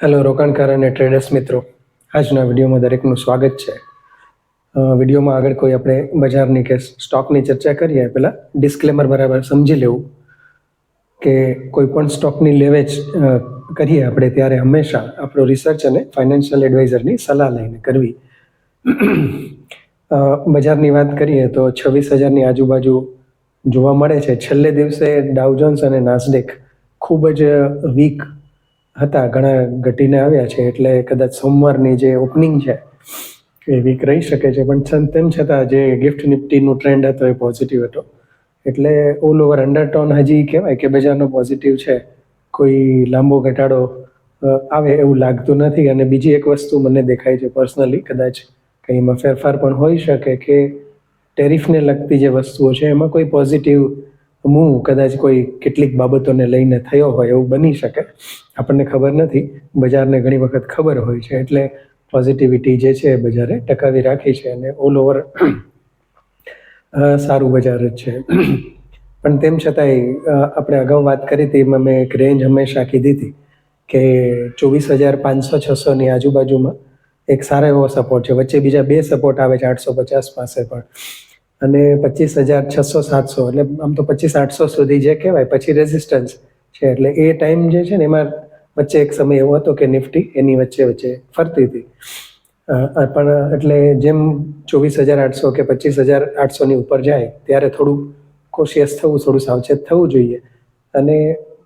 Hello રોકાણકાર અને traders મિત્રો. આજના વિડીયોમાં દરેકનું સ્વાગત છે. વિડીયોમાં આગળ કોઈ આપણે બજારની કે સ્ટોકની ચર્ચા કરીએ, પહેલાં ડિસ્ક્લેમર બરાબર સમજી લેવું કે કોઈ પણ સ્ટોકની લેવેચ કરીએ આપણે ત્યારે હંમેશા આપણો રિસર્ચ અને ફાઇનાન્શિયલ એડવાઇઝરની સલાહ લઈને કરવી. બજારની વાત કરીએ તો છવ્વીસ હજારની આજુબાજુ જોવા મળે છે. છેલ્લે દિવસે ડાઉજોન્સ અને નાસડેક ખૂબ જ વીક હતા, ઘણા ઘટીને આવ્યા છે. એટલે કદાચ સોમવારની જે ઓપનિંગ છે, એ વીક રહી શકે છે. પણ તેમ છતાં જે ગિફ્ટ નિફ્ટીનું ટ્રેન્ડ હતો, એ પોઝિટિવ હતો. એટલે ઓલ ઓવર અંડરટોન હજી કહેવાય કે બજારનો પોઝિટિવ છે. કોઈ લાંબો ઘટાડો આવે એવું લાગતું નથી. અને બીજી એક વસ્તુ મને દેખાય છે પર્સનલી કદાચ કંઈ એમાં ફેરફાર પણ હોઈ શકે કે ટેરિફને લગતી જે વસ્તુઓ છે, એમાં કોઈ પોઝિટિવ મૂવ કદાચ કોઈ કેટલીક બાબતોને લઈને થયો હોય એવું બની શકે. આપણને ખબર નથી. બજારને ઘણી વખત ખબર હોય છે. એટલે પોઝિટિવિટી જે છે બજારે ટકાવી રાખી છે અને ઓલ ઓવર સારું બજાર જ છે. પણ તેમ છતાંય આપણે અગાઉ વાત કરી હતી એમાં મેં એક રેન્જ હંમેશા કીધી હતી કે ચોવીસ હજાર પાંચસો છસોની આજુબાજુમાં એક સારો એવો સપોર્ટ છે. વચ્ચે બીજા બે સપોર્ટ આવે છે, આઠસો પચાસ પાસે પણ. અને પચીસ હજાર છસો સાતસો, એટલે આમ તો પચીસ આઠસો સુધી જે કહેવાય, પછી રેઝિસ્ટન્સ છે. એટલે એ ટાઈમ જે છે ને, એમાં વચ્ચે એક સમય એવો હતો કે નિફ્ટી એની વચ્ચે વચ્ચે ફરતી હતી. પણ એટલે જેમ ચોવીસ હજાર આઠસો કે પચીસ હજાર આઠસોની ઉપર જાય, ત્યારે થોડું કોશિયસ થવું, થોડું સાવચેત થવું જોઈએ. અને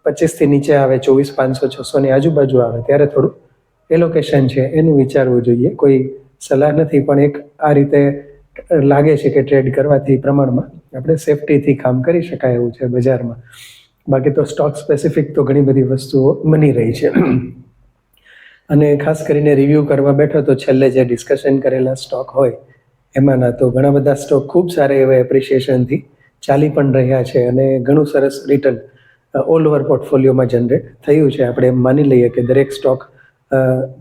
પચીસથી નીચે આવે, ચોવીસ પાંચસો, છસોની આજુબાજુ આવે, ત્યારે થોડું એલોકેશન છે. એનું વિચારવું જોઈએ. કોઈ સલાહ નથી, પણ એક આ રીતે લાગે છે કે ટ્રેડ કરવાથી પ્રમાણમાં આપણે સેફટીથી કામ કરી શકાય એવું છે બજારમાં. બાકી તો સ્ટોક સ્પેસિફિક તો ઘણી બધી વસ્તુઓ બની રહી છે. અને ખાસ કરીને રિવ્યૂ કરવા બેઠો તો છેલ્લે જે ડિસ્કશન કરેલા સ્ટોક હોય, એમાંના તો ઘણા બધા સ્ટોક ખૂબ સારા એવા એપ્રિશિએશનથી ચાલી પણ રહ્યા છે અને ઘણું સરસ રિટર્ન ઓલ ઓવર પોર્ટફોલિયોમાં જનરેટ થયું છે. આપણે એમ માની લઈએ કે દરેક સ્ટોક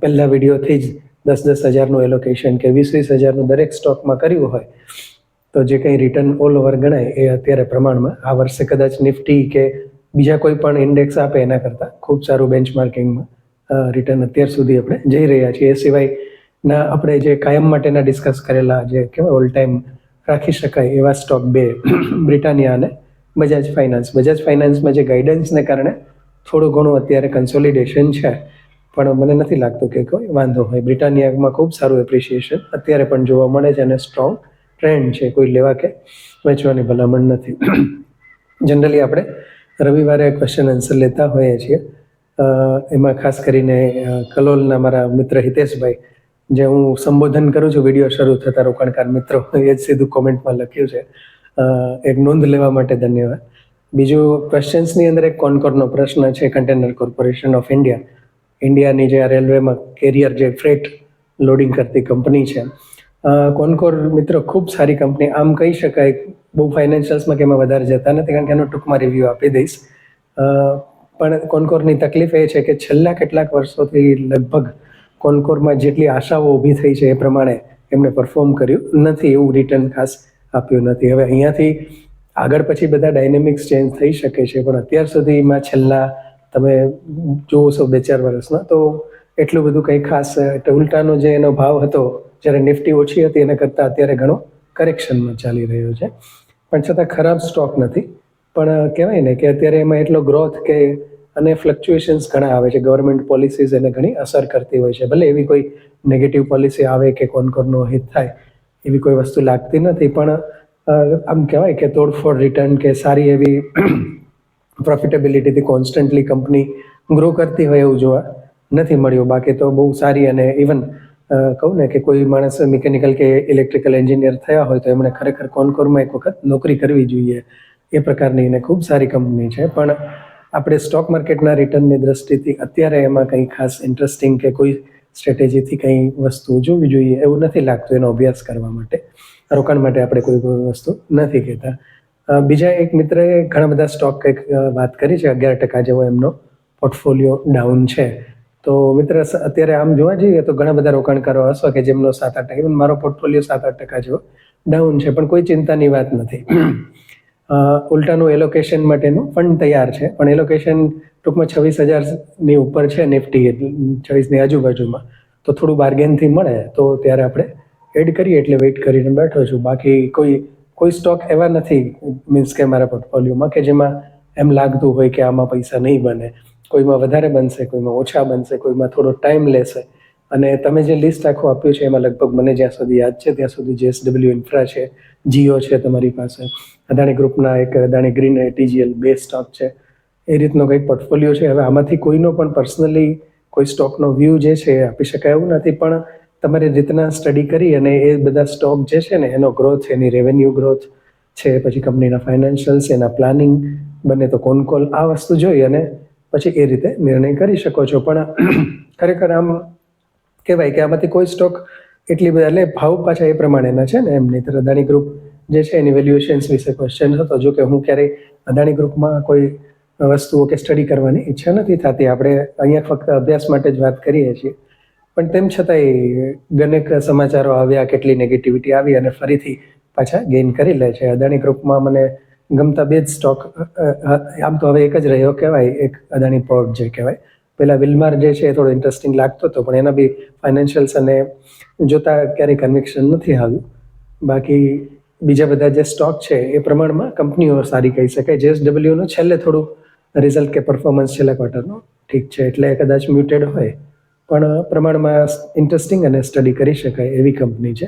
પહેલા વિડીયોથી જ દસ દસ હજારનું એલોકેશન કે વીસ વીસ હજારનું દરેક સ્ટોકમાં કર્યું હોય, તો જે કંઈ રિટર્ન ઓલ ઓવર ગણાય એ અત્યારે પ્રમાણમાં આ વર્ષે કદાચ નિફ્ટી કે બીજા કોઈ પણ ઇન્ડેક્સ આપે એના કરતાં ખૂબ સારું બેન્ચમાર્કિંગમાં રિટર્ન અત્યાર સુધી આપણે જઈ રહ્યા છીએ. એ સિવાયના આપણે જે કાયમ માટેના ડિસ્કસ કરેલા જે કહેવાય ઓલ ટાઈમ રાખી શકાય એવા સ્ટોક બે, બ્રિટાનિયા અને બજાજ ફાઇનાન્સ. બજાજ ફાઇનાન્સમાં જે ગાઈડન્સને કારણે થોડું ઘણું અત્યારે કન્સોલિડેશન છે. પણ મને નથી લાગતું કે કોઈ વાંધો હોય. બ્રિટાનિયામાં ખૂબ સારું એપ્રિશિએશન અત્યારે પણ જોવા મળે છે અને સ્ટ્રોંગ ટ્રેન્ડ છે કોઈ લેવા કે વેચવાની ભલામણ નથી. જનરલી આપણે રવિવારે ક્વેશ્ચન આન્સર લેતા હોઈએ છીએ. એમાં ખાસ કરીને કલોલના મારા મિત્ર હિતેશભાઈ, જે હું સંબોધન કરું છું, વીડિયો શરૂ થતા રોકાણકાર મિત્રો, એ જ સીધું કોમેન્ટમાં લખ્યું છે. એક નોંધ લેવા માટે ધન્યવાદ. બીજું ક્વેશ્ચન્સની અંદર એક કોનકોરનો પ્રશ્ન છે કન્ટેનર કોર્પોરેશન ઓફ ઇન્ડિયા ઇન્ડિયાની જે આ રેલવેમાં કેરિયર જે ફ્રેટ લોડિંગ કરતી કંપની છે. કોનકોર મિત્રો ખૂબ સારી કંપની. આમ કહી શકાય, બહુ ફાઇનાન્શિયલ્સમાં કે એમાં વધારે જતા નથી, કારણ કે એનો ટૂંકમાં રિવ્યૂ આપી દઈશ. પણ કોનકોરની તકલીફ એ છે કે છેલ્લા કેટલાક વર્ષોથી લગભગ કોનકોરમાં જેટલી આશાઓ ઊભી થઈ છે એ પ્રમાણે એમણે પરફોર્મ કર્યું નથી, એવું રિટર્ન ખાસ આપ્યું નથી. હવે અહીંયાથી આગળ પછી બધા ડાયનેમિક્સ ચેન્જ થઈ શકે છે, પણ અત્યાર સુધીમાં છેલ્લા તમે જોવો છો બે ચાર વર્ષના તો એટલું બધું કંઈ ખાસ એટલે ઉલટાનો જે એનો ભાવ હતો, જ્યારે નિફ્ટી ઓછી હતી, એના કરતાં અત્યારે ઘણો કરેક્શનમાં ચાલી રહ્યો છે. પણ છતાં ખરાબ સ્ટોક નથી. પણ કહેવાય ને કે અત્યારે એમાં એટલો ગ્રોથ કે અને ફ્લક્ચ્યુએશન્સ ઘણા આવે છે. ગવર્મેન્ટ પોલિસીઝ એને ઘણી અસર કરતી હોય છે. ભલે એવી કોઈ નેગેટિવ પોલિસી આવે કે કોનકોરનો હિત થાય, એવી કોઈ વસ્તુ લાગતી નથી. પણ આમ કહેવાય કે તોડફોડ રિટર્ન કે સારી એવી પ્રોફિટેબિલિટીથી કોન્સ્ટન્ટલી કંપની ગ્રો કરતી હોય એવું જોવા નથી મળ્યું. બાકી તો બહુ સારી અને ઇવન કહું ને કે કોઈ માણસ મિકેનિકલ કે ઇલેક્ટ્રિકલ એન્જિનિયર થયા હોય તો એમણે ખરેખર કોનકોરમાં એક વખત નોકરી કરવી જોઈએ. એ પ્રકારની એને ખૂબ સારી કંપની છે. પણ આપણે સ્ટોક માર્કેટના રિટર્નની દ્રષ્ટિથી અત્યારે એમાં કંઈ ખાસ ઇન્ટરેસ્ટિંગ કે કોઈ સ્ટ્રેટેજીથી કંઈ વસ્તુ જોવી જોઈએ એવું નથી લાગતું એનો અભ્યાસ કરવા માટે. રોકાણ માટે આપણે કોઈ વસ્તુ નથી કહેતા. બીજા એક મિત્રએ ઘણા બધા સ્ટોક કંઈક વાત કરી છે, અગિયાર ટકા જેવો એમનો પોર્ટફોલિયો ડાઉન છે. તો મિત્ર અત્યારે આમ જોવા જઈએ તો ઘણા બધા રોકાણકારો હશો કે જેમનો સાત આઠ ઇવન મારો પોર્ટફોલિયો સાત આઠ ટકા જેવો ડાઉન છે, પણ કોઈ ચિંતાની વાત નથી. ઉલટાનું એલોકેશન માટેનું ફંડ તૈયાર છે, પણ એલોકેશન ટૂંકમાં છવ્વીસ હજારની ઉપર છે નિફ્ટી છવ્વીસની આજુબાજુમાં. તો થોડું બાર્ગેનથી મળે, તો ત્યારે આપણે એડ કરીએ એટલે વેઇટ કરીને બેઠો છું. બાકી કોઈ કોઈ સ્ટોક એવા નથી મીન્સ કે મારા પોર્ટફોલિયોમાં કે જેમાં એમ લાગતું હોય કે આમાં પૈસા નહીં બને. કોઈમાં વધારે બનશે, કોઈમાં ઓછા બનશે, કોઈમાં થોડો ટાઈમ લેશે. અને તમે જે લિસ્ટ આખું આપ્યું છે, એમાં લગભગ મને જ્યાં સુધી યાદ છે, ત્યાં સુધી જેએસડબલ્યુ ઇન્ફ્રા છે જીઓ છે તમારી પાસે. અદાણી ગ્રુપના એક, અદાણી ગ્રીન ટીજીએલ બે સ્ટોક છે. એ રીતનો કંઈક પોર્ટફોલિયો છે. હવે આમાંથી કોઈનો પણ પર્સનલી કોઈ સ્ટોકનો વ્યૂ જે છે આપી શકાય એવું નથી, પણ તમારી રીતના સ્ટડી કરી અને એ બધા સ્ટોક જે છે ને, એનો ગ્રોથ એની રેવન્યુ ગ્રોથ છે, પછી કંપનીના ફાઇનાન્શિયલ્સ એના પ્લાનિંગ બને તો કોન કોલ આ વસ્તુ જોઈ અને પછી એ રીતે નિર્ણય કરી શકો છો. પણ ખરેખર આમ કહેવાય કે આમાંથી કોઈ સ્ટોક એટલી બધા, એટલે ભાવ પાછા એ પ્રમાણેના છે ને એમ નહીંતર અદાણી ગ્રુપ જે છે એની વેલ્યુએશન્સ વિશે ક્વેશ્ચન હતો. જો કે હું ક્યારેય અદાણી ગ્રુપમાં કોઈ વસ્તુઓ કે સ્ટડી કરવાની ઈચ્છા નથી થતી. આપણે અહીંયા ફક્ત અભ્યાસ માટે જ વાત કરીએ છીએ. પણ તેમ છતાંય ગણેક સમાચારો આવ્યા, કેટલી નેગેટિવિટી આવી અને ફરીથી પાછા ગેઇન કરી લે છે. અદાણી ગ્રુપમાં મને ગમતા બે જ સ્ટોક આમ તો હવે એક જ રહ્યો કહેવાય, એક અદાણી પોર્ટ જે કહેવાય. પહેલાં વિલમાર જે છે એ થોડો ઇન્ટરેસ્ટિંગ લાગતો હતો, પણ એના બી ફાઇનાન્શિયલ્સ અને જોતા ક્યારેય કન્વિક્શન નથી આવ્યું. બાકી બીજા બધા જે સ્ટોક છે એ પ્રમાણમાં કંપનીઓ સારી કહી શકાય. જેએસડબલ્યુનું છેલ્લે થોડું રિઝલ્ટ કે પરફોર્મન્સ છેલ્લા ક્વાર્ટરનું ઠીક છે, એટલે કદાચ મ્યુટેડ હોય. પણ પ્રમાણમાં ઇન્ટરેસ્ટિંગ અને સ્ટડી કરી શકાય એવી કંપની છે.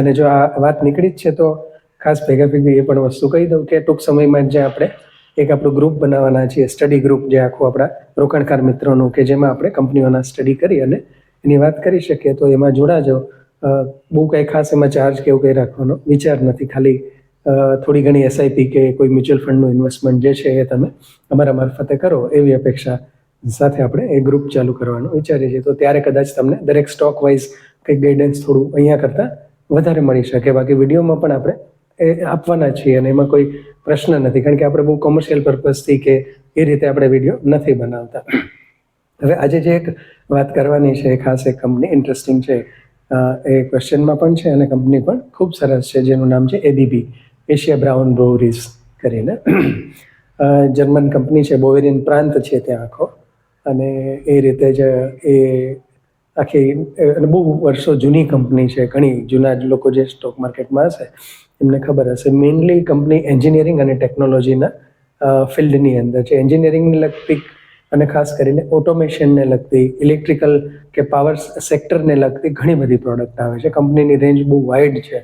અને જો આ વાત નીકળી જ છે તો ખાસ ભેગા ભેગી એ પણ વસ્તુ કહી દઉં કે ટૂંક સમયમાં જ આપણે એક આપણું ગ્રુપ બનાવવાના છીએ સ્ટડી ગ્રુપ જે આખું આપણા રોકાણકાર મિત્રોનું કે જેમાં આપણે કંપનીઓના સ્ટડી કરી અને એની વાત કરી શકીએ તો એમાં જોડાજો. બહુ કંઈ ખાસ એમાં ચાર્જ કે એવું કંઈ રાખવાનો વિચાર નથી. ખાલી થોડી ઘણી એસઆઈપી કે કોઈ મ્યુચ્યુઅલ ફંડનું ઇન્વેસ્ટમેન્ટ જે છે એ તમે અમારા મારફતે કરો એવી અપેક્ષા સાથે આપણે એ ગ્રુપ ચાલુ કરવાનું વિચારીએ છીએ. તો ત્યારે કદાચ તમને દરેક સ્ટોક વાઇઝ કંઈક ગાઈડન્સ થોડું અહીંયા કરતાં વધારે મળી શકે. બાકી વિડીયોમાં પણ આપણે એ આપવાના છીએ અને એમાં કોઈ પ્રશ્ન નથી. કારણ કે આપણે બહુ કોમર્શિયલ પર્પઝથી કે એ રીતે આપણે વીડિયો નથી બનાવતા. હવે આજે જે એક વાત કરવાની છે ખાસ એક કંપની ઇન્ટરેસ્ટિંગ છે. એ ક્વેશ્ચનમાં પણ છે અને કંપની પણ ખૂબ સરસ છે, જેનું નામ છે એબીબી એશિયા બ્રાઉન બ્રોવરીઝ કરીને. જર્મન કંપની છે, બોવેરિયન પ્રાંત છે ત્યાં આખો. અને એ રીતે જ એ આખી અને બહુ વર્ષો જૂની કંપની છે, ઘણી જૂના લોકો જે સ્ટોક માર્કેટમાં હશે, એમને ખબર હશે. મેઇનલી કંપની એન્જિનિયરિંગ અને ટેકનોલોજીના ફિલ્ડની અંદર છે. એન્જિનિયરિંગને લગતી અને ખાસ કરીને ઓટોમેશનને લગતી ઇલેક્ટ્રિકલ કે પાવર સેક્ટરને લગતી ઘણી બધી પ્રોડક્ટ આવે છે. કંપનીની રેન્જ બહુ વાઇડ છે.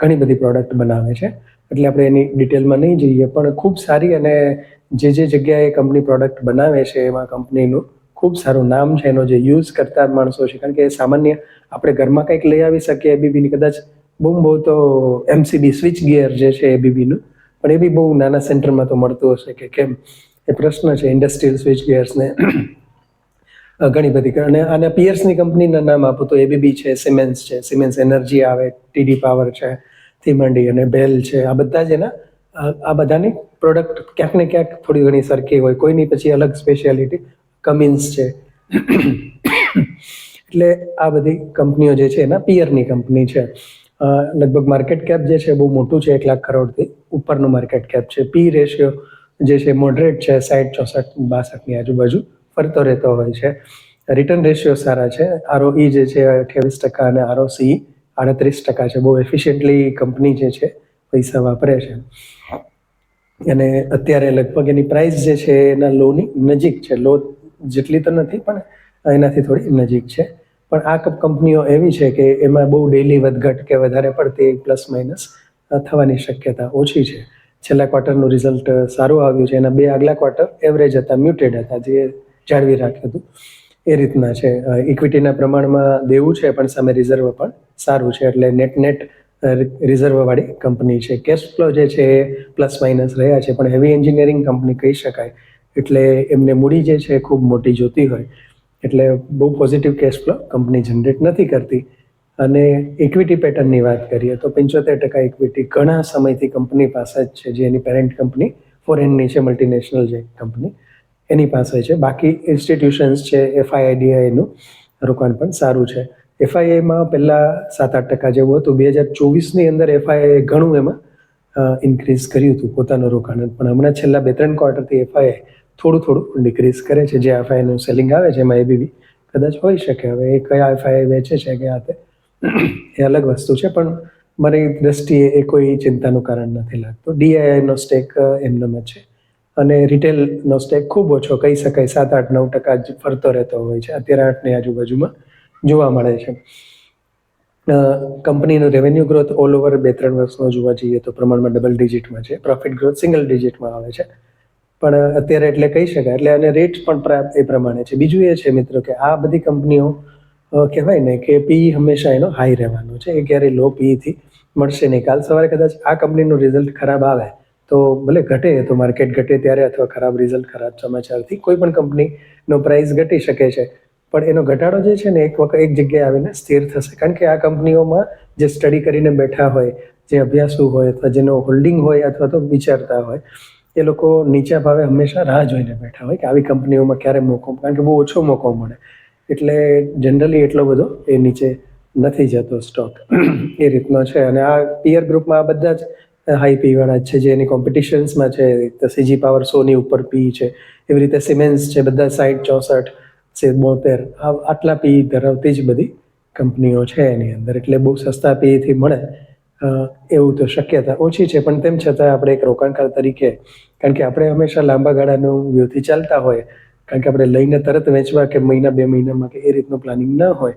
ઘણી બધી પ્રોડક્ટ બનાવે છે. એટલે આપણે એની ડિટેલમાં નહીં જઈએ, પણ ખૂબ સારી અને જે જે જગ્યાએ કંપની પ્રોડક્ટ બનાવે છે એમાં કંપનીનું ખૂબ સારું નામ છે, એનો જે યુઝ કરતા માણસો છે. કારણ કે સામાન્ય આપણે ઘરમાં કંઈક લઈ આવી શકીએ એબીબીની કદાચ બહુ બહુ તો એમસીબી સ્વિચ ગિયર જે છે એબીબીનું પણ એ બી બહુ નાના સેન્ટરમાં તો મળતું હશે કે કેમ? એ પ્રશ્ન છે ઇન્ડસ્ટ્રીયલ સ્વિચ ગિયર્સને ઘણી બધી અને અને પિયર્સની કંપનીના નામ આપું તો એબીબી છે સિમેન્સ છે. સિમેન્સ એનર્જી આવે ટીડી પાવર છે. થી માંડી અને બેલ છે, આ બધા જ એના, આ બધાની પ્રોડક્ટ ક્યાંક ને ક્યાંક થોડી ઘણી સરખી હોય. કોઈની પછી અલગ સ્પેશિયાલિટી કમિન્સ છે. એટલે આ બધી કંપનીઓ જે છે, એના પિયરની કંપની છે. લગભગ માર્કેટ કેપ જે છે, બહુ મોટું છે, એક લાખ કરોડથી ઉપરનું માર્કેટ કેપ છે. પી રેશિયો જે છે મોડરેટ છે સાઠ ચોસઠ, બાસઠની આજુબાજુ ફરતો રહેતો હોય છે. રિટર્ન રેશિયો સારા છે. આરઓઈ જે છે, અઠ્યાવીસ ટકા અને આરઓસી આડત્રીસ ટકા છે. બહુ એફિશિયન્ટલી કંપની જે છે, પૈસા વાપરે છે. અને અત્યારે લગભગ એની પ્રાઇસ જે છે, એના લોની નજીક છે. લો જેટલી તો નથી, પણ એનાથી થોડી નજીક છે. પણ આ કપ કંપનીઓ એવી છે કે એમાં બહુ ડેલી વધઘટ કે વધારે પડતી પ્લસ માઇનસ થવાની શક્યતા ઓછી છે. છેલ્લા ક્વાર્ટરનું રિઝલ્ટ સારું આવ્યું છે. એના બે આગલા ક્વાર્ટર એવરેજ હતા મ્યુટેડ હતા, જે જાળવી રાખ્યું હતું. એ રીતના છે. ઇક્વિટીના પ્રમાણમાં દેવું છે, પણ સામે રિઝર્વ પણ સારું છે. એટલે નેટ નેટ રિઝર્વવાળી કંપની છે. કેશ ફ્લો જે છે એ પ્લસ માઇનસ રહ્યા છે, પણ હેવી એન્જિનિયરિંગ કંપની કહી શકાય. એટલે એમને મૂડી જે છે ખૂબ મોટી જોતી હોય. એટલે બહુ positive cash flow company generate નથી કરતી. અને ઇક્વિટી પેટર્નની વાત કરીએ તો પંચોતેર ટકા ઇક્વિટી ઘણા સમયથી કંપની પાસે જ છે, જે એની પેરેન્ટ કંપની ફોરેનની છે મલ્ટીનેશનલ જે કંપની એની પાસે છે. બાકી ઇન્સ્ટિટ્યુશન્સ છે એફઆઈઆઈડીઆઈનું રોકાણ પણ સારું છે. એફઆઈઆઈમાં પહેલાં સાત આઠ ટકા જેવું હતું. બે હજાર ચોવીસની અંદર એફઆઈઆઈએ ઘણું એમાં ઇન્ક્રીઝ કર્યું હતું પોતાનું રોકાણ. પણ હમણાં છેલ્લા બે ત્રણ ક્વાર્ટરથી એફઆઈઆઈ થોડું થોડું ડિક્રીઝ કરે છે. જે એફઆઈનું સેલિંગ આવે છે, એમાં એબીબી કદાચ હોઈ શકે. હવે એ કયા એફઆઈઆઈ વેચે છે કે આ તે, એ અલગ વસ્તુ છે. પણ મારી દ્રષ્ટિએ એ કોઈ ચિંતાનું કારણ નથી લાગતું. ડીઆઈઆઈનો સ્ટેક એમનામાં છે. અને રિટેલનો સ્ટેક ખૂબ ઓછો, કહી શકાય સાત, આઠ, નવ ટકા જ ફરતો રહેતો હોય છે. અત્યારે આઠની આજુબાજુમાં જોવા મળે છે. કંપનીનો રેવન્યુ ગ્રોથ ઓલ ઓવર બે, ત્રણ વર્ષનો જોવા જઈએ તો પ્રમાણમાં ડબલ ડિજિટમાં છે. પ્રોફિટ ગ્રોથ સિંગલ ડિજિટમાં આવે છે. પણ અત્યારે એટલે કહી શકાય, એટલે અને રેટ પણ એ પ્રમાણે છે. બીજું એ છે મિત્રો કે આ બધી કંપનીઓ કહેવાય ને કે પી હંમેશા એનો હાઈ રહેવાનો છે. એ ક્યારેય લો થી મળશે નહીં. કાલ સવારે કદાચ આ કંપનીનું રિઝલ્ટ ખરાબ આવે તો ભલે ઘટે, તો માર્કેટ ઘટે ત્યારે અથવા ખરાબ રિઝલ્ટ ખરાબ સમાચારથી કોઈ પણ કંપનીનો પ્રાઇસ ઘટી શકે છે. પણ એનો ઘટાડો જે છે ને, એક વખત, એક જગ્યાએ આવીને સ્થિર થશે. કારણ કે આ કંપનીઓમાં જે સ્ટડી કરીને બેઠા હોય, જે અભ્યાસુ હોય અથવા જેનો હોલ્ડિંગ હોય અથવા તો વિચારતા હોય, એ લોકો નીચા ભાવે હંમેશા રાહ જોઈને બેઠા હોય કે આવી કંપનીઓમાં ક્યારે મોકો કારણ કે બહુ ઓછો મોકો મળે. એટલે જનરલી એટલો બધો એ નીચે નથી જતો સ્ટોક એ રીતનો છે. અને આ પિયર ગ્રુપમાં આ બધા જ હાઈ પી વાળા છે, જે એની કોમ્પિટિશન્સમાં છે સીજી પાવર સોની ઉપર પી છે. એવી રીતે સિમેન્સ છે, બધા સાઠ ચોસઠ, છે, બોતેર આટલા પી ધરાવતી જ બધી કંપનીઓ છે એની અંદર. એટલે બહુ સસ્તા પીથી મળે એવું તો શક્યતા ઓછી છે. પણ તેમ છતાં આપણે એક રોકાણકાર તરીકે, કારણ કે આપણે હંમેશા લાંબા ગાળાનું વ્યૂથી ચાલતા હોય, કારણ કે આપણે લઈને તરત વેચવા કે મહિના, બે મહિનામાં કે એ રીતનું પ્લાનિંગ ન હોય,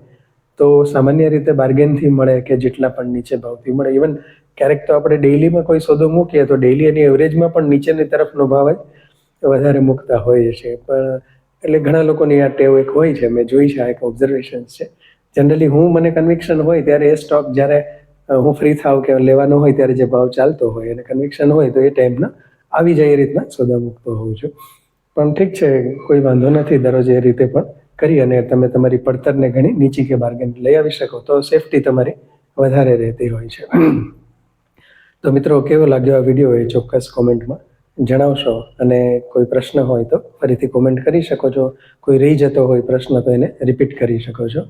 તો સામાન્ય રીતે બાર્ગેનથી મળે કે જેટલા પણ નીચે ભાવથી મળે. ઇવન ક્યારેક તો આપણે ડેઈલીમાં કોઈ સોદો મૂકીએ તો ડેઈલી એની એવરેજમાં પણ નીચેની તરફનો ભાવ જ વધારે મૂકતા હોઈએ છે પણ એટલે ઘણા લોકોની આ ટેવ એક હોય છે. મેં જોઈ છે આ એક ઓબ્ઝર્વેશન્સ છે. જનરલી હું મને કન્વિક્શન હોય ત્યારે એ સ્ટોક જ્યારે હું ફ્રી થાવ કે લેવાનો હોય ત્યારે જે ભાવ ચાલતો હોય અને કન્વિક્શન હોય તો એ ટાઈમના આવી જાય એ રીતના સોદા મૂકતો હોઉં છું. પણ ઠીક છે, કોઈ વાંધો નથી, દરરોજ એ રીતે પણ કરી અને તમે તમારી પડતરને ઘણી નીચી કે બાર્ગેન લઈ આવી શકો તો સેફટી તમારી વધારે રહેતી હોય છે. તો મિત્રો, કેવો લાગ્યો આ વીડિયો એ ચોક્કસ કોમેન્ટમાં જણાવશો. અને કોઈ પ્રશ્ન હોય તો ફરીથી કોમેન્ટ કરી શકો છો. કોઈ રહી જતો હોય પ્રશ્ન તો એને રિપીટ કરી શકો છો.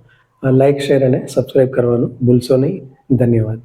લાઇક શેર અને સબસ્ક્રાઇબ કરવાનું ભૂલશો નહીં. ધન્યવાદ.